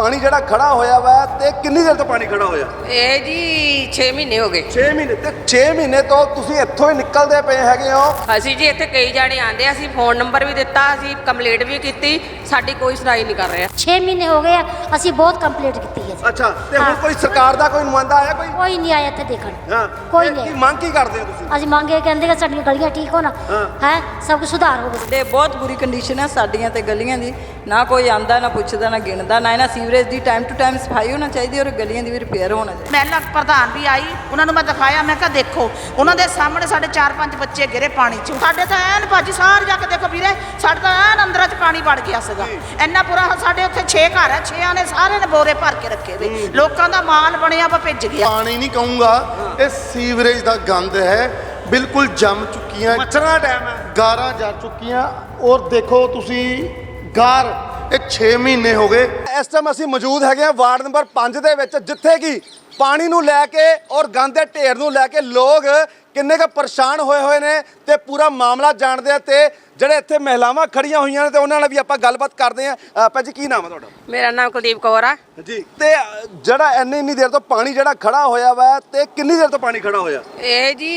ਪਾਣੀ ਜਿਹੜਾ ਖੜਾ ਹੋਇਆ ਵਾ ਤੇ ਕਿੰਨੀ ਦੇਰ ਤੋਂ ਪਾਣੀ ਖੜਾ ਹੋਇਆ? ਇਹ ਜੀ 6 ਮਹੀਨੇ ਹੋ ਗਏ। 6 ਮਹੀਨੇ ਤੇ 6 ਮਹੀਨੇ ਤੋਂ ਤੁਸੀਂ ਇੱਥੋਂ ਹੀ ਨਿਕਲਦੇ ਪਏ ਹੈਗੇ ਹੋ। ਅਸੀਂ ਜੀ ਇੱਥੇ ਕਈ ਜਾਣੇ ਆਂਦੇ ਆ, ਅਸੀਂ ਫੋਨ ਨੰਬਰ ਵੀ ਦਿੱਤਾ ਅਸੀਂ ਕੰਪਲੀਟ ਵੀ ਕੀਤੀ ਸਾਡੀ ਕੋਈ ਸੁਣਾਈ ਨਹੀਂ ਕਰ ਰਿਹਾ। 6 ਮਹੀਨੇ ਹੋ ਗਏ ਆ, ਅਸੀਂ ਬਹੁਤ ਕੰਪਲੀਟ ਕੀਤੀ ਹੈ ਜੀ। ਅੱਛਾ ਤੇ ਹੁਣ। ਕੋਈ ਸਰਕਾਰ ਦਾ ਕੋਈ ਨੁਮਾਇੰਦਾ ਆਇਆ ਕੋਈ? ਕੋਈ ਨਹੀਂ ਆਇਆ ਇੱਥੇ ਦੇਖਣ। ਹਾਂ ਕੋਈ ਤੇ ਨਹੀਂ। ਕੀ। ਮੰਗ ਕੀ ਕਰਦੇ ਹੋ ਤੁਸੀਂ? ਅਸੀਂ ਮੰਗੇ ਕਹਿੰਦੇ ਕਿ ਸਾਡੀਆਂ ਗਲੀਆਂ ਠੀਕ ਹੋਣ। ਹਾਂ। ਸਭ ਕੁਝ ਸੁਧਾਰ ਹੋਵੇ। ਦੇ ਬਹੁਤ ਬੁਰੀ ਕੰਡੀਸ਼ਨ ਹੈ ਸਾਡੀਆਂ ਤੇ ਗਲੀਆਂ ਦੀ। ਨਾ ਕੋਈ ਆਂਦਾ ਨਾ ਪੁੱਛਦਾ ਨਾ ਗਿਣਦਾ ਨਾ ਇਹਨਾਂ ਸੀਵਰੇਜ ਦੀ ਟਾਈਮ ਟੂ ਟਾਈਮ ਸਫ਼ਾਈ ਹੋਣਾ ਚਾਹੀਦੀ ਔਰ ਗਲੀਆਂ ਦੀ ਵੀ ਰਿਪੇਅਰ ਹੋਣਾ ਚਾਹੀਦਾ। ਮਹਿਲਾ ਪ੍ਰਧਾਨ ਵੀ ਆਈ ਉਹਨਾਂ ਨੂੰ ਮੈਂ ਦਿਖਾਇਆ ਮੈਂ ਕਿਹਾ ਦੇਖੋ ਉਹਨਾਂ ਦੇ ਸਾਹਮਣੇ ਸਾਡੇ 4-5 ਬੱਚੇ ਗਿਰੇ ਪਾਣੀ 'ਚ। ਸਾਡੇ ਤਾਂ ਐਨ ਭਾਜੀ ਸਾਰ ਜਾ ਕੇ ਦੇਖੋ ਵੀਰੇ ਸਾਡੇ ਤਾਂ ਐਨ ਅੰਦਰਾਂ 'ਚ ਪਾਣੀ ਵੜ ਗਿਆ ਸੀਗਾ। ਇੰਨਾ ਬੁਰਾ ਹਾਲ ਸਾਡੇ ਉੱਥੇ 6 ਘਰ ਹੈ 6ਾਂ ਨੇ ਸਾਰਿਆਂ ਨੇ ਬੋਰੇ ਭਰ ਕੇ ਰੱਖੇ ਵੇ ਲੋਕਾਂ ਦਾ ਮਾਲ ਬਣਿਆ ਵਾ ਭਿੱਜ ਗਿਆ। ਪਾਣੀ ਨਹੀਂ ਕਹੂੰਗਾ ਇਹ ਸੀਵਰੇਜ ਦਾ ਗੰਦ ਹੈ ਬਿਲਕੁਲ ਜੰਮ ਚੁੱਕੀਆਂ ਮੱਛਰਾਂ ਦਾ ਟਾਈਮ ਹੈ। ਗਾਰਾਂ ਜਾ ਚੁੱਕੀਆਂ ਔਰ ਦੇਖੋ ਤੁਸੀਂ ਕਾਰ ਇਹ 6 ਮਹੀਨੇ ਹੋ ਗਏ। ਇਸ ਟਾਈਮ ਅਸੀਂ ਮੌਜੂਦ ਹੈਗੇ ਹਾਂ ਵਾਰਡ ਨੰਬਰ 5 ਦੇ ਵਿੱਚ, ਜਿੱਥੇ ਕਿ ਪਾਣੀ ਨੂੰ ਲੈ ਕੇ ਔਰ ਗੰਦ ਦੇ ਢੇਰ ਨੂੰ ਲੈ ਕੇ ਲੋਕ ਕਿੰਨੇ ਕੁ ਪਰੇਸ਼ਾਨ ਹੋਏ ਹੋਏ ਨੇ ਤੇ ਪੂਰਾ ਮਾਮਲਾ ਜਾਣਦੇ ਆ ਤੇ ਜਿਹੜੇ ਇੱਥੇ ਮਹਿਲਾਵਾਂ ਖੜੀਆਂ ਹੋਈਆਂ ਨੇ ਤੇ ਉਹਨਾਂ ਨਾਲ ਵੀ ਆਪਾਂ ਗੱਲਬਾਤ ਕਰਦੇ ਆ। ਭਾਜੀ ਕੀ ਨਾਮ ਹੈ ਤੁਹਾਡਾ? ਮੇਰਾ ਨਾਮ ਕੁਲਦੀਪ ਕੌਰ ਆ। ਜੀ ਤੇ ਜਿਹੜਾ ਇੰਨੀ ਇੰਨੀ ਦੇਰ ਤੋਂ ਪਾਣੀ ਜਿਹੜਾ ਖੜਾ ਹੋਇਆ ਵਾ ਤੇ ਕਿੰਨੀ ਦੇਰ ਤੋਂ ਪਾਣੀ ਖੜਾ ਹੋਇਆ? ਇਹ ਜੀ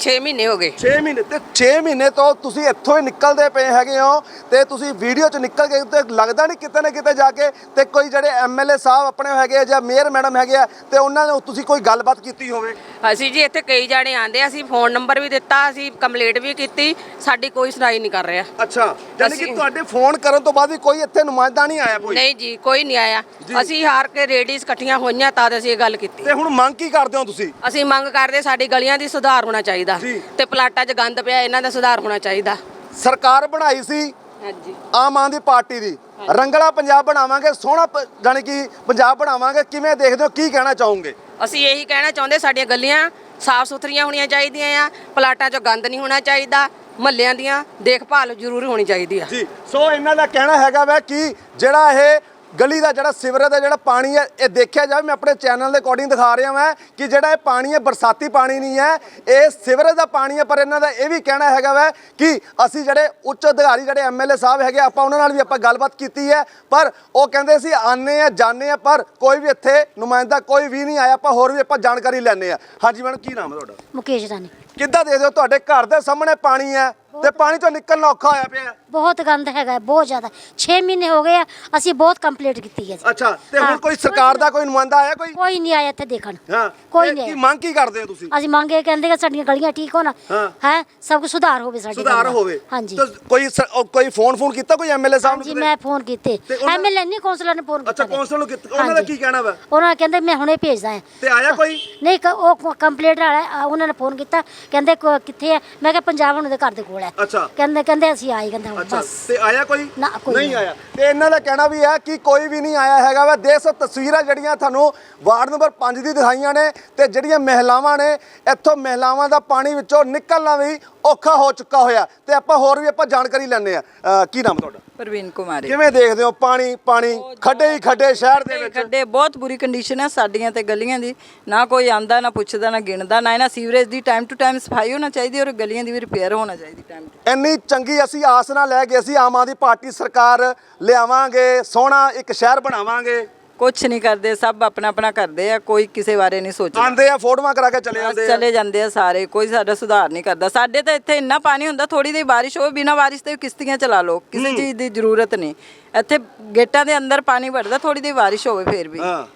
6 ਮਹੀਨੇ ਹੋ ਗਏ। 6 ਮਹੀਨੇ ਤੇ 6 ਮਹੀਨੇ ਤੋਂ ਤੁਸੀਂ ਇੱਥੋਂ ਹੀ ਨਿਕਲਦੇ ਪਏ ਹੈਗੇ ਹੋ ਤੇ ਤੁਸੀਂ ਵੀਡੀਓ 'ਚ ਨਿਕਲ ਗਏ ਤੇ ਲੱਗਦਾ ਨਹੀਂ ਕਿਤੇ ਨਾ ਕਿਤੇ ਜਾ ਕੇ ਤੇ ਕੋਈ ਜਿਹੜੇ ਐਮਐਲਏ ਸਾਹਿਬ ਆਪਣੇ ਹੈਗੇ ਆ ਜਾਂ ਮੇਅਰ ਮੈਡਮ ਹੈਗੇ ਆ ਤੇ ਉਹਨਾਂ ਨੇ ਤੁਸੀਂ ਕੋਈ ਗੱਲਬਾਤ ਕੀਤੀ ਹੋਵੇ? ਅਸੀਂ ਜੀ ਇੱਥੇ ਕਈ ਜਾਣੇ ਆਂਦੇ ਆ, ਅਸੀਂ ਫੋਨ ਨੰਬਰ ਵੀ ਦਿੱਤਾ ਅਸੀਂ ਕੰਪਲੀਟ ਵੀ ਕੀਤੀ ਸਾਡੀ ਕੋਈ ਸੁਣਾਈ ਨਹੀਂ ਕਰ ਰਿਹਾ। ਅੱਛਾ ਯਾਨੀ ਕਿ ਅਸੀਂ- ਤੁਹਾਡੇ ਫੋਨ ਕਰਨ ਤੋਂ ਬਾਅਦ ਵੀ ਕੋਈ ਇੱਥੇ ਨੁਮਾਇੰਦਾ ਨਹੀਂ ਆਇਆ ਕੋਈ? ਨਹੀਂ ਜੀ ਕੋਈ ਨਹੀਂ ਆਇਆ। ਅਸੀਂ ਹਾਰ ਕੇ ਰੇਡੀਜ਼ ਇਕੱਠੀਆਂ ਹੋਈਆਂ ਤਾਂ ਅਸੀਂ ਇਹ ਗੱਲ ਕੀਤੀ। ਤੇ ਹੁਣ ਮੰਗ ਕੀ ਕਰਦੇ ਹੋ ਤੁਸੀਂ? ਅਸੀਂ ਮੰਗ ਕਰਦੇ ਸਾਡੀ ਗਲੀਆਂ ਦੀ ਸੁਧਾਰ ਹੋਣਾ ਚਾਹੀਦਾ ਜੀ। ਤੇ ਪਲਾਟਾਂ 'ਚ ਗੰਦ ਪਿਆ ਇਹਨਾਂ ਦਾ ਸੁਧਾਰ ਹੋਣਾ ਚਾਹੀਦਾ। ਸਰਕਾਰ ਬਣਾਈ ਸੀ ਹਾਂਜੀ। ਆਮ ਆਦਮੀ ਪਾਰਟੀ ਦੀ। ਰੰਗਲਾ ਪੰਜਾਬ ਬਣਾਵਾਂਗੇ ਸੋਹਣਾ ਪ- ਕਿ ਪੰਜਾਬ ਬਣਾਵਾਂਗੇ ਕਿਵੇਂ ਦੇਖਦੇ ਹੋ ਕੀ ਕਹਿਣਾ ਚਾਹੋਗੇ? ਅਸੀਂ ਇਹੀ ਕਹਿਣਾ ਚਾਹੁੰਦੇ ਸਾਡੀਆਂ ਗਲੀਆਂ ਸਾਫ਼ ਸੁਥਰੀਆਂ ਹੋਣੀਆਂ ਚਾਹੀਦੀਆਂ ਆ, ਪਲਾਟਾਂ 'ਚੋਂ ਗੰਦ ਨਹੀਂ ਹੋਣਾ ਚਾਹੀਦਾ ਮਹੱਲਿਆਂ ਦੀਆਂ ਦੇਖਭਾਲ ਜ਼ਰੂਰ ਹੋਣੀ ਚਾਹੀਦੀ ਆ। ਜੀ, ਸੋ ਇਹਨਾਂ ਦਾ ਕਹਿਣਾ ਹੈਗਾ ਵਾ ਕਿ ਜਿਹੜਾ ਇਹ ਗਲੀ ਦਾ ਜਿਹੜਾ ਸਿਵਰ ਦਾ ਜਿਹੜਾ ਪਾਣੀ ਹੈ ਇਹ ਦੇਖਿਆ ਜਾਵੇ ਮੈਂ ਆਪਣੇ ਚੈਨਲ ਦੇ ਅਕੋਰਡਿੰਗ ਦਿਖਾ ਰਿਹਾ ਮੈਂ ਕਿ ਜਿਹੜਾ ਇਹ ਪਾਣੀ ਹੈ ਬਰਸਾਤੀ ਪਾਣੀ ਨਹੀਂ ਹੈ। ਇਹ ਸਿਵਰੇਜ ਦਾ ਪਾਣੀ ਹੈ ਪਰ ਇਹਨਾਂ ਦਾ ਇਹ ਵੀ ਕਹਿਣਾ ਹੈਗਾ ਵਾ ਕਿ ਅਸੀਂ ਜਿਹੜੇ ਉੱਚ ਅਧਿਕਾਰੀ ਜਿਹੜੇ ਐਮਐਲਏ ਸਾਹਿਬ ਹੈਗੇ ਆਪਾਂ ਉਹਨਾਂ ਨਾਲ ਵੀ ਆਪਾਂ ਗੱਲਬਾਤ ਕੀਤੀ ਹੈ। ਪਰ ਉਹ ਕਹਿੰਦੇ ਸੀ ਆਨੇ ਆ ਜਾਣੇ ਆ ਪਰ ਕੋਈ ਵੀ ਇੱਥੇ ਨੁਮਾਇੰਦਾ ਕੋਈ ਵੀ ਨਹੀਂ ਆਇਆ ਆਪਾਂ ਹੋਰ ਵੀ ਆਪਾਂ ਜਾਣਕਾਰੀ ਲੈਣੇ ਆ ਹਾਂਜੀ ਮੈਡਮ ਕੀ ਨਾਮ ਹੈ ਤੁਹਾਡਾ? ਮੁਕੇਸ਼ ਦਾਨੀ ਕਿੱਦਾਂ ਦੇਖਦੇ ਹੋ? ਤੁਹਾਡੇ ਘਰ ਦੇ ਸਾਹਮਣੇ ਪਾਣੀ ਹੈ। ਤੇ ਪਾਣੀ ਤੋਂ ਨਿਕਲਣਾ ਔਖਾ ਹੋਇਆ ਪਿਆ ਹੈ। ਬਹੁਤ ਗੰਦ ਹੈਗਾ ਹੈ, ਬਹੁਤ ਜ਼ਿਆਦਾ 6 ਮਹੀਨੇ ਹੋ ਗਏ ਆ, ਅਸੀਂ ਬਹੁਤ ਕੰਪਲੀਟ ਕੀਤੀ ਹੈ ਜੀ। ਅੱਛਾ ਤੇ ਹੁਣ ਹਾਂ। ਕੋਈ ਸਰਕਾਰ ਦਾ ਕੋਈ ਨੁਮਾਇੰਦਾ ਆਇਆ ਕੋਈ ਕੋਈ ਨਹੀਂ ਆਇਆ ਇੱਥੇ ਦੇਖਣ ਹਾਂ ਕੋਈ ਤੇ ਨਹੀਂ ਕੀ ਆਇਆ। ਮੰਗ ਕੀ ਕਰਦੇ ਹੋ ਤੁਸੀਂ ਅਸੀਂ ਮੰਗੇ ਕਹਿੰਦੇ ਕਿ ਸਾਡੀਆਂ ਗਲੀਆਂ ਠੀਕ ਹੋਣ ਹਾਂ। ਹੈ ਸਭ ਕੁਝ ਸੁਧਾਰ ਹੋਵੇ ਸਾਡੀ ਸੁਧਾਰ ਗਲੀਆਂ। ਹੋਵੇ ਹਾਂਜੀ ਤਾਂ ਕੋਈ ਸ- ਉਹ ਕੋਈ ਫੋਨ ਫੋਨ ਕੀਤਾ ਕੋਈ ਐਮਐਲਏ ਸਾਹਿਬ ਨੂੰ ਕਿਤੇ? ਮੈਂ ਫੋਨ ਕੀਤੇ ਤੇ ਉਹਨਾਂ- ਐਮਐਲਏ ਨਹੀਂ ਕੌਂਸਲਰ ਨੇ ਫੋਨ ਕੀਤਾ ਅੱਛਾ। ਕੌਂਸਲ ਨੂੰ ਕੀਤਾ ਉਹਨਾਂ ਦਾ ਹਾਂਜੀ। ਕੀ ਕਹਿਣਾ ਵਾ ਉਹਨਾਂ ਨੇ ਕਹਿੰਦੇ ਮੈਂ ਹੁਣੇ ਭੇਜਦਾ ਹਾਂ ਤੇ ਆਇਆ ਕੋਈ ਨਹੀਂ ਕ- ਉਹ ਕੰਪਲੀਟ ਵਾਲਾ ਉਹਨਾਂ ਨੇ ਫੋਨ ਕੀਤਾ ਕਹਿੰਦੇ ਕੋ- ਕਿੱਥੇ ਹੈ ਮੈਂ ਕਿਹਾ ਪੰਜਾਬ ਉਹਨਾਂ ਦੇ ਘਰ ਦੇ ਕੋਲ ਹੈ ਅੱਛਾ। ਕਹਿੰਦੇ ਕਹਿੰਦੇ ਅਸੀਂ ਆਏ ਕਹਿੰਦੇ ਹੁਣ ਅੱਛਾ ਬਸ। ਤੇ ਆਇਆ ਕੋਈ? ਨਾ, ਕੋਈ ਨਹੀਂ ਨਹੀਂ। ਆਇਆ। ਤੇ ਇਹਨਾਂ ਦਾ ਕਹਿਣਾ ਵੀ ਹੈ ਕਿ ਕੋਈ ਵੀ ਨਹੀਂ ਆਇਆ ਹੈਗਾ ਵਾ। ਦੇਖ ਸੋ ਤਸਵੀਰਾਂ ਜਿਹੜੀਆਂ ਤੁਹਾਨੂੰ ਵਾਰਡ ਨੰਬਰ 5 ਦੀ ਦਿਖਾਈਆਂ ਨੇ ਤੇ ਜਿਹੜੀਆਂ ਮਹਿਲਾਵਾਂ ਨੇ ਇੱਥੋਂ ਮਹਿਲਾਵਾਂ ਦਾ ਪਾਣੀ ਵਿੱਚੋਂ ਨਿਕਲਣਾ ਵੀ ਔਖਾ ਹੋ ਚੁੱਕਾ ਹੋਇਆ ਤੇ ਆਪਾਂ ਹੋਰ ਵੀ ਆਪਾਂ ਜਾਣਕਾਰੀ ਲੈਣੇ ਆ ਕੀ ਨਾਮ ਤੁਹਾਡਾ? ਪ੍ਰਵੀਨ ਕੁਮਾਰੀ ਕਿਵੇਂ ਦੇਖਦੇ ਹੋ? ਪਾਣੀ ਪਾਣੀ ਖੱਡੇ ਹੀ ਖੱਡੇ ਸ਼ਹਿਰ ਦੇ ਵਿੱਚ। ਖੱਡੇ ਬਹੁਤ ਬੁਰੀ ਕੰਡੀਸ਼ਨ ਹੈ ਸਾਡੀਆਂ ਤੇ ਗਲੀਆਂ ਦੀ। ਨਾ ਕੋਈ ਆਂਦਾ ਨਾ ਪੁੱਛਦਾ ਨਾ ਗਿਣਦਾ ਨਾ ਇਹਨਾਂ ਸੀਵਰੇਜ ਦੀ ਟਾਈਮ ਟੂ ਟਾਈਮ ਸਫ਼ਾਈ ਹੋਣਾ ਚਾਹੀਦੀ ਔਰ ਗਲੀਆਂ ਦੀ ਵੀ ਰਿਪੇਅਰ ਹੋਣਾ ਚਾਹੀਦੀ ਟਾਈਮ ਟੂ ਇੰਨੀ ਚੰਗੀ ਅਸੀਂ ਆਸ ਨਾਲ ਲੈ ਗਏ ਸੀ ਆਮ ਆਦਮੀ ਪਾਰਟੀ ਸਰਕਾਰ ਲਿਆਵਾਂਗੇ ਸੋਹਣਾ ਇੱਕ ਸ਼ਹਿਰ ਬਣਾਵਾਂਗੇ। ਕੁਝ ਨਹੀਂ ਕਰਦੇ ਸਭ ਆਪਣਾ ਆਪਣਾ ਕਰਦੇ ਆ ਕੋਈ ਕਿਸੇ ਬਾਰੇ ਨਹੀਂ ਸੋਚਦਾ। ਆਂਦੇ ਆ ਫੋਟੋਆਂ ਕਰਾ ਕੇ ਚਲੇ ਜਾਂਦੇ ਆ। ਚਲੇ ਜਾਂਦੇ ਆ ਸਾਰੇ ਕੋਈ ਸਾਡਾ ਸੁਧਾਰ ਨਹੀਂ ਕਰਦਾ। ਸਾਡੇ ਤਾਂ ਇੱਥੇ ਇੰਨਾ ਪਾਣੀ ਹੁੰਦਾ ਥੋੜੀ ਜਿਹੀ ਬਾਰਿਸ਼ ਹੋਵੇ ਬਿਨਾਂ ਬਾਰਿਸ਼ ਤੇ ਕਿਸ਼ਤੀਆਂ ਚਲਾ ਲਓ ਕਿਸੇ ਚੀਜ਼ ਦੀ ਜ਼ਰੂਰਤ ਨਹੀਂ। ਇੱਥੇ ਗੇਟਾਂ ਦੇ ਅੰਦਰ ਪਾਣੀ ਵੜਦਾ ਥੋੜੀ ਜਿਹੀ ਬਾਰਿਸ਼ ਹੋਵੇ ਫੇਰ ਵੀ। ਹਾਂ।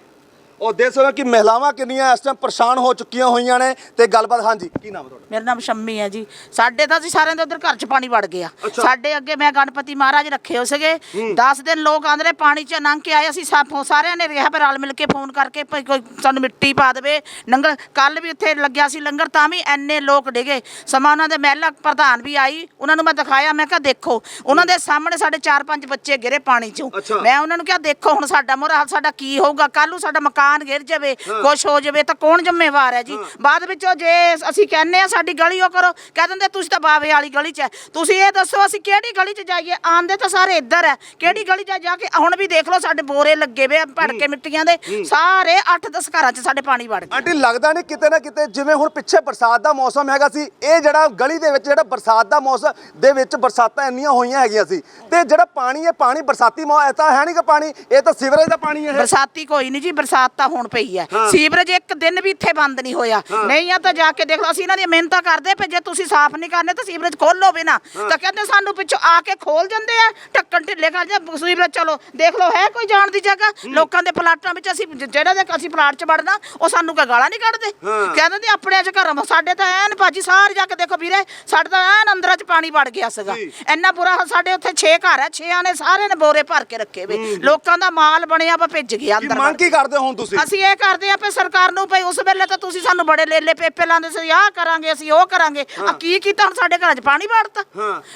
ਉਹ ਦੇਖ ਸਕਦੇ ਹੋ ਕਿ ਮਹਿਲਾਵਾਂ ਕਿੰਨੀਆਂ ਇਸ ਟਾਈਮ ਪਰੇਸ਼ਾਨ ਹੋ ਚੁੱਕੀਆਂ ਹੋਈਆਂ ਨੇ ਤੇ ਗੱਲਬਾਤ ਹਾਂਜੀ ਕੀ ਨਾਮ ਹੈ ਤੁਹਾਡਾ? ਮੇਰਾ ਨਾਮ ਸ਼ੰਮੀ ਹੈ ਜੀ। ਸਾਡੇ ਤਾਂ ਜੀ ਸਾਰਿਆਂ ਦੇ ਉਧਰ ਘਰ 'ਚ ਪਾਣੀ ਵੜ ਗਿਆ। ਸਾਡੇ ਅੱਗੇ ਮੈਂ ਗਣਪਤੀ ਮਹਾਰਾਜ ਰੱਖੇ ਹੋ ਸੀਗੇ। 10 ਦਿਨ ਲੋਕ ਆਂਦੇ ਰਹੇ ਪਾਣੀ 'ਚ ਲੰਘ ਕੇ ਆਏ। ਅਸੀਂ ਸਾਫੋਂ ਸਾਰਿਆਂ ਨੇ ਰਿਹਾ ਪਰ ਰਲ ਮਿਲ ਕੇ ਫੋਨ ਕਰਕੇ ਭਾਈ ਕੋਈ ਸਾਨੂੰ ਮਿੱਟੀ ਪਾ ਦੇਵੇ। ਲੰਗਰ ਕੱਲ ਵੀ ਇੱਥੇ ਲੱਗਿਆ ਸੀ ਲੰਗਰ ਤਾਂ ਵੀ ਐਨੇ ਲੋਕ ਡਿਗੇ। ਸਮਾਂ ਉਹਨਾਂ ਦੇ ਮਹਿਲਾ ਪ੍ਰਧਾਨ ਵੀ ਆਈ। ਉਹਨਾਂ ਨੂੰ ਮੈਂ ਦਿਖਾਇਆ ਮੈਂ ਕਿਹਾ ਦੇਖੋ ਉਹਨਾਂ ਦੇ ਸਾਹਮਣੇ ਸਾਡੇ 4-5 ਬੱਚੇ ਗਿਰੇ ਪਾਣੀ 'ਚੋਂ। ਮੈਂ ਉਹਨਾਂ ਨੂੰ ਕਿਹਾ ਦੇਖੋ ਹੁਣ ਸਾਡਾ ਮੋਰਾ ਸਾਡਾ ਕੀ ਹੋਊਗਾ? ਕੱਲ ਨੂੰ ਸਾਡਾ ਮਕਾਨ ਮਕਾਨ ਗਿਰ ਜਾਵੇ ਕੁਛ ਹੋ ਜਾਵੇ ਤਾਂ ਕੌਣ ਜ਼ਿੰਮੇਵਾਰ ਹੈ ਜੀ? ਬਾਅਦ ਵਿੱਚੋਂ ਜੇ ਅਸੀਂ ਕਹਿੰਨੇ ਆ ਸਾਡੀ ਗਲੀ ਉਹ ਕਰੋ। ਕਹਿ ਦਿੰਦੇ ਤੁਸੀਂ ਤਾਂ ਬਾਵੇ ਵਾਲੀ ਗਲੀ 'ਚ ਹੈ। ਤੁਸੀਂ ਇਹ ਦੱਸੋ ਅਸੀਂ ਕਿਹੜੀ ਗਲੀ 'ਚ ਜਾਈਏ? ਆਂਦੇ ਤਾਂ ਸਾਰੇ ਇੱਧਰ ਹੈ। ਕਿਹੜੀ ਗਲੀ 'ਚ ਜਾ ਕੇ ਹੁਣ ਵੀ ਦੇਖ ਲਓ ਸਾਡੇ ਬੋਰੇ ਲੱਗੇ ਵੇ ਆ ਭੜ ਕੇ ਮਿੱਟੀਆਂ ਦੇ। ਸਾਰੇ 8-10 ਘਰਾਂ 'ਚ ਸਾਡੇ ਪਾਣੀ ਵੜ ਗਿਆ। ਆਂਟੀ ਲੱਗਦਾ ਨਹੀਂ ਕਿਤੇ ਨਾ ਕਿਤੇ ਜਿਵੇਂ ਹੁਣ ਪਿੱਛੇ ਬਰਸਾਤ ਦਾ ਮੌਸਮ ਹੈਗਾ ਸੀ ਇਹ ਜਿਹੜਾ ਗਲੀ ਦੇ ਵਿੱਚ ਜਿਹੜਾ ਬਰਸਾਤ ਦਾ ਮੌਸਮ ਦੇ ਵਿੱਚ ਬਰਸਾਤਾਂ ਇੰਨੀਆਂ ਹੋਈਆਂ ਹੈਗੀਆਂ ਸੀ। ਤੇ ਜਿਹੜਾ ਪਾਣੀ ਹੈ ਪਾਣੀ ਬਰਸਾਤੀ ਮੌ ਇਹ ਤਾਂ ਹੈ ਨਹੀਂ ਕਿ ਪਾਣੀ ਇਹ ਤਾਂ ਸੀਵਰੇਜ ਦਾ ਪਾਣੀ ਹੈ। ਇਹ। ਬਰਸਾਤੀ ਕੋਈ ਨਹੀਂ ਜੀ ਬਰਸਾਤ ਤਾਂ ਹੁਣ ਪਈ ਹੈ। ਸੀਵਰੇਜ ਇੱਕ ਦਿਨ ਵੀ ਇੱਥੇ ਬੰਦ ਨਹੀਂ ਹੋਇਆ। ਨਹੀਂ ਆ ਤਾਂ ਜਾ ਕੇ ਦੇਖ ਲਓ ਅਸੀਂ ਇਹਨਾਂ ਦੀ ਮਿਹਨਤਾਂ ਕਰਦੇ ਪਏ ਜੇ ਤੁਸੀਂ ਸਾਫ਼ ਨਹੀਂ ਕਰਨੇ ਤਾਂ ਸੀਵਰੇਜ ਖੋਲੋ ਵੀ ਨਾ। ਤਾਂ ਕਹਿੰਦੇ ਸਾਨੂੰ ਪਿੱਛੋਂ ਆ ਕੇ ਖੋਲ ਜਾਂਦੇ ਆ ਢੱਕਣ ਢਿੱਲੇ ਕਰ ਜਾਂ ਸੀਵਰੇਜ ਚਲੋ ਦੇਖ ਲਓ ਹੈ ਕੋਈ ਜਾਣ ਦੀ ਜਗ੍ਹਾ? ਲੋਕਾਂ ਦੇ ਪਲਾਟਾਂ ਵਿੱਚ ਅਸੀਂ ਜਿਹੜਾ ਦੇ ਅਸੀਂ ਪਲਾਟ 'ਚ ਵੜਨਾ ਉਹ ਸਾਨੂੰ ਕੋਈ ਗਾਲਾਂ ਨਹੀਂ ਕੱਢਦੇ। ਕਹਿੰਦੇ ਨੇ ਆਪਣੇ 'ਚ ਘਰ ਸਾਡੇ ਤਾਂ ਐਨ ਭਾਜੀ ਸਾਰੇ ਜਾ ਕੇ ਦੇਖੋ ਵੀਰੇ ਸਾਡੇ ਤਾਂ ਐਨ ਅੰਦਰਾਂ 'ਚ ਪਾਣੀ ਵੜ ਗਿਆ ਸੀਗਾ। ਇੰਨਾ ਬੁਰਾ ਸਾਡੇ ਉੱਥੇ 6 ਘਰ ਹੈ 6ਾਂ ਨੇ ਸਾਰੇ ਨੇ ਬੋਰੇ ਭਰ ਕੇ ਰੱਖੇ ਵੇ। ਲੋਕਾਂ ਦਾ ਮਾਲ ਬਣਿਆ ਵਾ ਭਿੱਜ ਗਿਆ ਅੰਦਰ ਮੰਗ ਕੀ। ਕਰਦੇ ਹੋ ਹੁਣ ਤੁਸੀਂ? ਅਸੀਂ ਇਹ ਕਰਦੇ ਆ ਪਏ ਸਰਕਾਰ ਨੂੰ ਭਈ ਉਸ ਵੇਲੇ ਤਾਂ ਤੁਸੀਂ ਸਾਨੂੰ ਬੜੇ ਲੇਲੇ ਪੇਪੇ ਲਾਉਂਦੇ ਸੀ ਆਹ ਕਰਾਂਗੇ ਅਸੀਂ ਉਹ ਕਰਾਂਗੇ। ਆ ਕੀ ਕੀਤਾ ਹੁਣ ਸਾਡੇ ਘਰਾਂ 'ਚ ਪਾਣੀ ਵੜਤਾ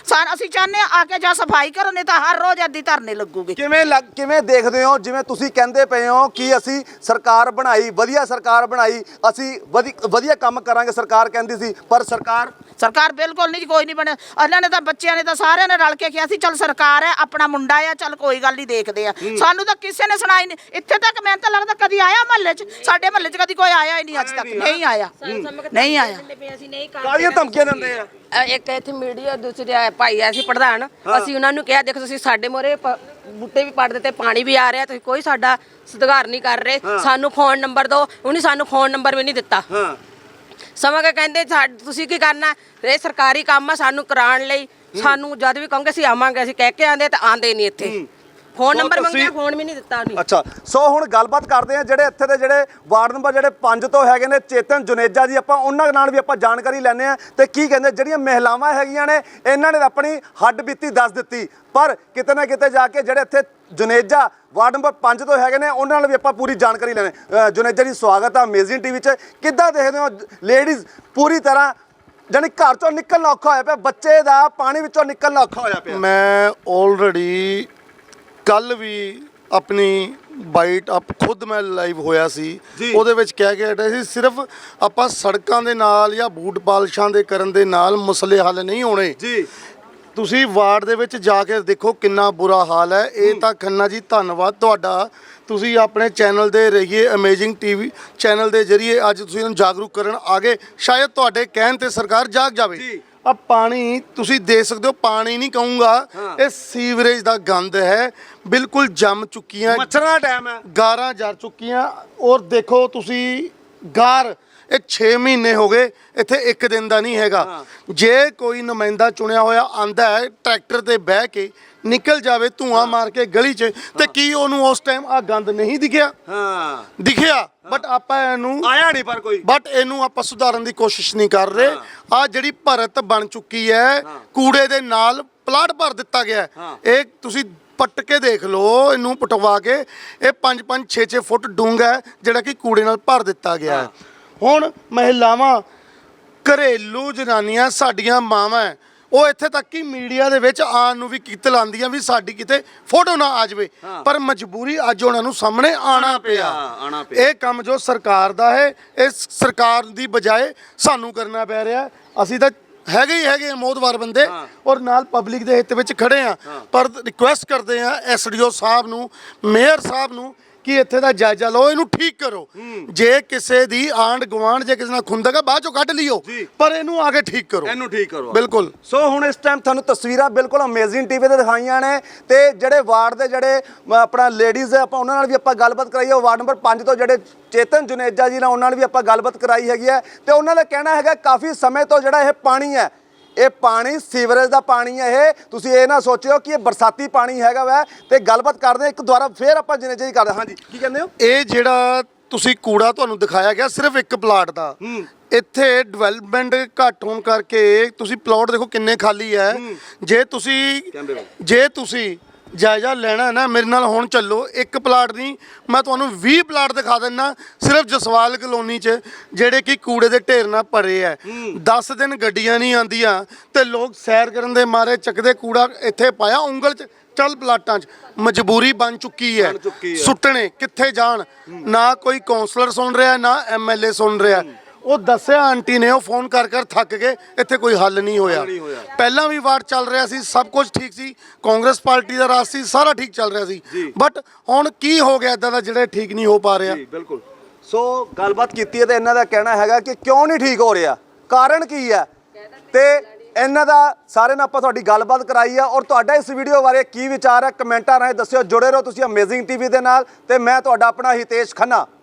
ਸਾਰ ਅਸੀਂ ਚਾਹੁੰਦੇ ਆ ਕੇ ਜਾਂ ਸਫ਼ਾਈ ਕਰੋ ਨਹੀਂ ਤਾਂ ਹਰ ਰੋਜ਼ ਏਦੀ ਧਰਨੇ ਲੱਗੂਗੇ। ਕਿਵੇਂ ਲੱਗ ਕਿਵੇਂ ਦੇਖਦੇ ਹੋ? ਜਿਵੇਂ ਤੁਸੀਂ ਕਹਿੰਦੇ ਪਏ ਹੋ ਕਿ ਅਸੀਂ ਸਰਕਾਰ ਬਣਾਈ ਵਧੀਆ ਸਰਕਾਰ ਬਣਾਈ ਅਸੀਂ ਵਧੀ- ਵਧੀਆ ਕੰਮ ਕਰਾਂਗੇ ਸਰਕਾਰ ਕਹਿੰਦੀ ਸੀ ਪਰ ਸਰਕਾਰ ਸਰਕਾਰ ਬਿਲਕੁਲ ਨਹੀਂ ਕੋਈ ਨਹੀਂ ਬਣਿਆ। ਇਹਨਾਂ ਨੇ ਤਾਂ ਬੱਚਿਆਂ ਨੇ ਤਾਂ ਸਾਰਿਆਂ ਨੇ ਰਲ ਕੇ ਕਿਹਾ ਸੀ ਚੱਲ ਸਰਕਾਰ ਹੈ ਆਪਣਾ ਮੁੰਡਾ ਆ ਚੱਲ ਕੋਈ ਗੱਲ ਨਹੀਂ ਦੇਖਦੇ ਆ। ਸਾਨੂੰ ਤਾਂ ਕਿਸੇ ਨੇ ਸੁਣਾਈ ਨਹੀਂ। ਇੱਥੇ ਤੱਕ ਮੈਨੂੰ ਤਾਂ ਲੱਗਦਾ ਕਦੀ ਆਇਆ ਮਹੱਲੇ 'ਚ? ਸਾਡੇ ਮਹੱਲੇ 'ਚ ਕਦੀ ਕੋਈ ਆਇਆ ਹੀ ਨਹੀਂ ਅੱਜ ਤੱਕ। ਨਹੀਂ ਆਇਆ। ਨਹੀਂ ਆਇਆ। ਕਾਹਦੀਆਂ ਧਮਕੀਆਂ ਦਿੰਦੇ ਆ? ਇੱਕ ਇੱਥੇ ਮੀਡੀਆ ਦੂਸਰੇ ਆ ਭਾਈ ਆ ਸੀ ਪ੍ਰਧਾਨ। ਅਸੀਂ ਉਹਨਾਂ ਨੂੰ ਕਿਹਾ ਦੇਖੋ ਤੁਸੀਂ ਸਾਡੇ ਮੋਰੇ ਬੂਟੇ ਵੀ ਪੜ ਦਿੱਤੇ ਪਾਣੀ ਵੀ ਆ ਰਿਹਾ ਤੁਸੀਂ ਕੋਈ ਸਾਡਾ ਸੁਧਾਰ ਨਹੀਂ ਕਰ ਰਹੇ। ਸਾਨੂੰ ਫੋਨ ਨੰਬਰ ਦਿਓ। ਉਹਨੇ ਸਾਨੂੰ ਫੋਨ ਨੰਬਰ ਵੀ ਨਹੀਂ ਦਿੱਤਾ। ਹਾਂ। ਸਮਾਂ ਕੇ ਕਹਿੰਦੇ ਤੁਸੀਂ ਕੀ ਕਰਨਾ? ਇਹ ਸਰਕਾਰੀ ਕੰਮ ਆ ਸਾਨੂੰ ਕਰਾਉਣ ਲਈ। ਸਾਨੂੰ ਜਦ ਵੀ ਕਹੋਗੇ ਅਸੀਂ ਆਵਾਂਗੇ ਅਸੀਂ ਕਹਿ ਕੇ ਆਂਦੇ ਤਾਂ ਆਂਦੇ ਨਹੀਂ ਇੱਥੇ। ਫੋਨ ਨੰਬਰ ਮੰਗਿਆ ਫੋਨ ਵੀ ਨਹੀਂ ਦਿੱਤਾ ਉਹਨੇ। ਅੱਛਾ ਸੋ ਹੁਣ ਗੱਲਬਾਤ ਕਰਦੇ ਆ ਜਿਹੜੇ ਇੱਥੇ ਦੇ ਜਿਹੜੇ ਵਾਰਡ ਨੰਬਰ ਜਿਹੜੇ 5 ਤੋਂ ਹੈਗੇ ਨੇ ਚੇਤਨ ਜੁਨੇਜਾ ਜੀ ਆਪਾਂ ਉਹਨਾਂ ਨਾਲ ਵੀ ਆਪਾਂ ਜਾਣਕਾਰੀ ਲੈਣੇ ਆ ਤੇ ਕੀ ਕਹਿੰਦੇ ਜਿਹੜੀਆਂ ਮਹਿਲਾਵਾਂ ਹੈਗੀਆਂ ਨੇ ਇਹਨਾਂ ਨੇ ਆਪਣੀ ਹੱਡ ਬੀਤੀ ਦੱਸ ਦਿੱਤੀ। ਪਰ ਕਿਤੇ ਨਾ ਕਿਤੇ ਜਾ ਕੇ ਜਿਹੜੇ ਇੱਥੇ ਜੁਨੇਜਾ ਵਾਰਡ ਨੰਬਰ 5 ਤੋਂ ਹੈਗੇ ਨੇ ਉਹਨਾਂ ਨਾਲ ਵੀ ਆਪਾਂ ਪੂਰੀ ਜਾਣਕਾਰੀ ਲੈਣੇ ਅ, ਜੁਨੇਜਾ ਜੀ ਸਵਾਗਤ ਆ ਅਮੇਜ਼ਿੰਗ ਟੀਵੀ 'ਚ। ਕਿੱਦਾਂ ਦੇਖਦੇ ਹੋ ਲੇਡੀਜ਼ ਪੂਰੀ ਤਰ੍ਹਾਂ ਜਾਨੀ ਘਰ ਚੋਂ ਨਿਕਲਣਾ ਔਖਾ ਹੋਇਆ ਪਿਆ ਬੱਚੇ ਦਾ ਪਾਣੀ ਵਿੱਚੋਂ ਨਿਕਲਣਾ ਔਖਾ ਹੋਇਆ ਪਿਆ? ਮੈਂ ਆਲਰੇਡੀ ਕੱਲ ਵੀ ਆਪਣੀ ਬਾਈਟ ਅਪ ਖੁਦ ਮੈਂ ਲਾਈਵ ਹੋਇਆ ਸੀ। ਉਹਦੇ ਵਿੱਚ ਕਹਿ ਕੇ ਹਟਿਆ ਸੀ ਸਿਰਫ ਆਪਾਂ ਸੜਕਾਂ ਦੇ ਨਾਲ ਜਾਂ ਬੂਟ ਪਾਲਸ਼ਾਂ ਦੇ ਕਰਨ ਦੇ ਨਾਲ ਮਸਲੇ ਹੱਲ ਨਹੀਂ ਹੋਣੇ। ਜੀ। ਤੁਸੀਂ ਵਾਰਡ ਦੇ ਵਿੱਚ ਜਾ ਕੇ ਦੇਖੋ ਕਿੰਨਾ ਬੁਰਾ ਹਾਲ ਹੈ। ਇਹ ਤਾਂ ਖੰਨਾ ਜੀ ਧੰਨਵਾਦ ਤੁਹਾਡਾ। ਤੁਸੀਂ ਆਪਣੇ ਚੈਨਲ ਦੇ ਰਹੀਏ ਅਮੇਜ਼ਿੰਗ ਟੀਵੀ ਚੈਨਲ ਦੇ ਜ਼ਰੀਏ ਅੱਜ ਤੁਸੀਂ ਇਹਨੂੰ ਜਾਗਰੂਕ ਕਰਨ ਆਗੇ ਸ਼ਾਇਦ ਤੁਹਾਡੇ ਕਹਿਣ ਤੇ ਸਰਕਾਰ ਜਾਗ ਜਾਵੇ। ਜੀ। ਆ ਪਾਣੀ ਤੁਸੀਂ ਦੇਖ ਸਕਦੇ ਹੋ ਪਾਣੀ ਨਹੀਂ ਕਹੂੰਗਾ। ਇਹ ਸੀਵਰੇਜ ਦਾ ਗੰਦ ਹੈ। ਬਿਲਕੁਲ ਜੰਮ ਚੁੱਕੀਆਂ। ਮੱਛਰਾਂ ਦਾ ਟਾਈਮ ਹੈ। ਗਾਰਾਂ ਜਰ ਚੁੱਕੀਆਂ। ਔਰ ਦੇਖੋ ਤੁਸੀਂ ਗਾਰ ਇਹ 6 ਮਹੀਨੇ ਹੋ ਗਏ ਇੱਥੇ ਇੱਕ ਦਿਨ ਦਾ ਨਹੀਂ ਹੈਗਾ। ਜੇ ਕੋਈ ਨੁਮਾਇੰਦਾ ਚੁਣਿਆ ਹੋਇਆ ਆਂਦਾ ਹੈ ਟਰੈਕਟਰ ਤੇ ਬਹਿ ਕੇ ਨਿਕਲ ਜਾਵੇ ਧੂਆਂ ਮਾਰ ਕੇ ਗਲੀ 'ਚ ਤੇ ਕੀ ਉਹਨੂੰ ਉਸ ਟਾਈਮ ਆ ਗੰਦ ਨਹੀਂ ਦਿਖਿਆ? ਹਾਂ। ਦਿਖਿਆ ਬਟ ਆਪਾਂ ਇਹਨੂੰ ਆਇਆ ਨਹੀਂ ਪਰ ਕੋਈ। ਬਟ ਇਹਨੂੰ ਆਪਾਂ ਸੁਧਾਰਨ ਦੀ ਕੋਸ਼ਿਸ਼ ਨਹੀਂ ਕਰ ਰਹੇ। ਆ ਜਿਹੜੀ ਭਰਤ ਬਣ ਚੁੱਕੀ ਹੈ ਕੂੜੇ ਦੇ ਨਾਲ ਪਲਾਟ ਭਰ ਦਿੱਤਾ ਗਿਆ। ਇਹ ਤੁਸੀਂ ਪੱਟ ਕੇ ਦੇਖ ਲਓ ਇਹਨੂੰ ਪਟਵਾ ਕੇ ਇਹ 5 5 6 6 ਫੁੱਟ ਡੂੰਘਾ ਹੈ ਜਿਹੜਾ ਕਿ ਕੂੜੇ ਨਾਲ ਭਰ ਦਿੱਤਾ ਗਿਆ ਹੈ। ਹੁਣ ਮਹਿਲਾਵਾਂ ਘਰੇਲੂ ਜਨਾਨੀਆਂ ਸਾਡੀਆਂ ਮਾਵਾਂ ਹੈ, ਉਹ ਇੱਥੇ ਤੱਕ ਕਿ ਮੀਡੀਆ ਦੇ ਵਿੱਚ ਆਉਣ ਨੂੰ ਵੀ ਕਿਤ ਲਾਉਂਦੀਆਂ ਵੀ ਸਾਡੀ ਕਿਤੇ ਫੋਟੋ ਨਾ ਆ ਜਾਵੇ। ਪਰ ਮਜਬੂਰੀ ਅੱਜ ਉਹਨਾਂ ਨੂੰ ਸਾਹਮਣੇ ਆਣਾ ਪਿਆ ਆਉਣਾ ਪਿਆ। ਇਹ ਕੰਮ ਜੋ ਸਰਕਾਰ ਦਾ ਹੈ ਇਹ ਸਰਕਾਰ ਦੀ ਬਜਾਏ ਸਾਨੂੰ ਕਰਨਾ ਪੈ ਰਿਹਾ। ਅਸੀਂ ਤਾਂ ਹੈਗੇ ਹੀ ਹੈਗੇ ਆ ਮੋਦਵਾਰ ਬੰਦੇ। ਔਰ ਨਾਲ ਪਬਲਿਕ ਦੇ ਹਿੱਤ ਵਿੱਚ ਖੜੇ ਆ। ਪਰ ਰਿਕੁਐਸਟ ਕਰਦੇ ਆ ਐਸਡੀਓ ਸਾਹਿਬ ਨੂੰ ਮੇਅਰ ਸਾਹਿਬ ਨੂੰ ਕਿ ਇੱਥੇ ਦਾ ਜਾਇਜ਼ਾ ਲਓ ਇਹਨੂੰ ਠੀਕ ਕਰੋ। ਜੇ ਕਿਸੇ ਦੀ ਆਂਡ ਗਵਾਂਡ ਜੇ ਕਿਸੇ ਨਾਲ ਖੁੰਦਕ ਹੈ ਬਾਅਦ ਚੋਂ ਕੱਢ ਲਿਓ। ਪਰ ਇਹਨੂੰ ਆ ਕੇ ਠੀਕ ਕਰੋ। ਇਹਨੂੰ ਠੀਕ ਕਰੋ। ਬਿਲਕੁਲ। ਸੋ ਹੁਣ ਇਸ ਟਾਈਮ ਤੁਹਾਨੂੰ ਤਸਵੀਰਾਂ ਬਿਲਕੁਲ ਅਮੇਜ਼ਿੰਗ ਟੀਵੀ ਤੇ ਦਿਖਾਈਆਂ ਨੇ ਤੇ ਜਿਹੜੇ ਵਾਰਡ ਦੇ ਜਿਹੜੇ ਆਪਣਾ ਲੇਡੀਜ਼ ਆਪਾਂ ਉਹਨਾਂ ਨਾਲ ਵੀ ਆਪਾਂ ਗੱਲਬਾਤ ਕਰਾਈ ਹੈ ਵਾਰਡ ਨੰਬਰ 5 ਤੋਂ ਜਿਹੜੇ ਚੇਤਨ ਜੁਨੇਜਾ ਜੀ ਨਾਲ ਉਹਨਾਂ ਨਾਲ ਵੀ ਆਪਾਂ ਗੱਲਬਾਤ ਕਰਾਈ ਹੈਗੀ ਹੈ ਤੇ ਉਹਨਾਂ ਦਾ ਕਹਿਣਾ ਹੈਗਾ ਕਾਫੀ ਸਮੇਂ ਤੋਂ ਜਿਹੜਾ ਇਹ ਪਾਣੀ ਹੈ ਇਹ ਪਾਣੀ ਸੀਵਰੇਜ ਦਾ ਪਾਣੀ ਹੈ ਇਹ। ਤੁਸੀਂ ਇਹ ਨਾ ਸੋਚਿਓ ਕਿ ਇਹ ਬਰਸਾਤੀ ਪਾਣੀ ਹੈਗਾ ਵੈ ਤੇ ਗੱਲਬਾਤ ਕਰਦੇ ਹਾਂ। ਇੱਕ ਦੁਆਰਾ ਫੇਰ ਆਪਾਂ ਜੁਨੇਜਾ ਜੀ ਕਰਦੇ ਹਾਂ। ਹਾਂਜੀ ਕੀ ਕਹਿੰਦੇ ਹੋ? ਇਹ ਜਿਹੜਾ ਤੁਸੀਂ ਕੂੜਾ ਤੁਹਾਨੂੰ ਦਿਖਾਇਆ ਗਿਆ ਸਿਰਫ ਇੱਕ ਪਲਾਟ ਦਾ। ਇੱਥੇ ਡਿਵੈਲਪਮੈਂਟ ਘੱਟ ਹੋਣ ਕਰਕੇ ਤੁਸੀਂ ਪਲਾਟ ਦੇਖੋ ਕਿੰਨੇ ਖਾਲੀ ਹੈ। ਜੇ ਤੁਸੀਂ। ਜੇ ਤੁਸੀਂ ਜਾਇਜ਼ਾ ਲੈਣਾ ਹੈ ਨਾ ਮੇਰੇ ਨਾਲ ਹੁਣ ਚੱਲੋ। ਇੱਕ ਪਲਾਟ ਨਹੀਂ ਮੈਂ ਤੁਹਾਨੂੰ 20 ਪਲਾਟ ਦਿਖਾ ਦਿੰਨਾ ਸਿਰਫ ਜਸਵਾਲ ਕਲੋਨੀ 'ਚ ਜਿਹੜੇ ਕਿ ਕੂੜੇ ਦੇ ਢੇਰ ਨਾਲ ਭਰੇ ਐ। 10 ਦਿਨ ਗੱਡੀਆਂ ਨਹੀਂ ਆਂਦੀਆਂ ਤੇ ਲੋਕ ਸੈਰ ਕਰਨ ਦੇ ਮਾਰੇ ਚੱਕਦੇ ਕੂੜਾ ਇੱਥੇ ਪਾਇਆ ਉਂਗਲ 'ਚ ਚੱਲ ਪਲਾਟਾਂ 'ਚ। ਮਜਬੂਰੀ ਬਣ ਚੁੱਕੀ ਹੈ ਚੁੱਕੀ ਹੈ। ਸੁੱਟਣੇ ਕਿੱਥੇ ਜਾਣ? ਨਾ ਕੋਈ ਕਾਉਂਸਲਰ ਸੁਣ ਰਿਹਾ ਨਾ ਐਮਐਲਏ ਸੁਣ ਰਿਹਾ। ਉਹ ਦੱਸਿਆ ਆਂਟੀ ਨੇ ਉਹ ਫੋਨ ਕਰ ਕਰ ਥੱਕ ਗਏ ਇੱਥੇ ਕੋਈ ਹੱਲ ਨਹੀਂ ਹੋਇਆ। ਪਹਿਲਾਂ ਵੀ ਵਾਰ ਚੱਲ ਰਿਹਾ ਸੀ ਸਭ ਕੁਝ ਠੀਕ ਸੀ ਕਾਂਗਰਸ ਪਾਰਟੀ ਦਾ ਰਾਜ ਸੀ ਸਾਰਾ ਠੀਕ ਚੱਲ ਰਿਹਾ ਸੀ। ਬਟ ਹੁਣ ਕੀ ਹੋ ਗਿਆ ਇਦਾਂ ਦਾ ਜਿਹੜਾ ਠੀਕ ਨਹੀਂ ਹੋ ਪਾ ਰਿਹਾ? ਜੀ ਬਿਲਕੁਲ। ਸੋ ਗੱਲਬਾਤ ਕੀਤੀ ਹੈ ਤੇ ਇਹਨਾਂ ਦਾ ਕਹਿਣਾ ਹੈਗਾ ਕਿ ਕਿਉਂ ਨਹੀਂ ਠੀਕ ਹੋ ਰਿਹਾ? ਕਾਰਨ ਕੀ ਹੈ? ਤੇ ਇਹਨਾਂ ਦਾ ਸਾਰੇ ਨਾਲ ਆਪਾਂ ਤੁਹਾਡੀ ਗੱਲਬਾਤ ਕਰਾਈ ਆ ਔਰ ਤੁਹਾਡਾ ਇਸ ਵੀਡੀਓ ਬਾਰੇ ਕੀ ਵਿਚਾਰ ਹੈ? ਕਮੈਂਟਾਂ ਰਾਹੀਂ ਦੱਸਿਓ ਜੁੜੇ ਰਹੋ ਤੁਸੀਂ ਅਮੇਜ਼ਿੰਗ ਟੀਵੀ ਦੇ ਨਾਲ ਤੇ ਮੈਂ ਤੁਹਾਡਾ ਆਪਣਾ ਹਿਤੇਸ਼ ਖੰਨਾ।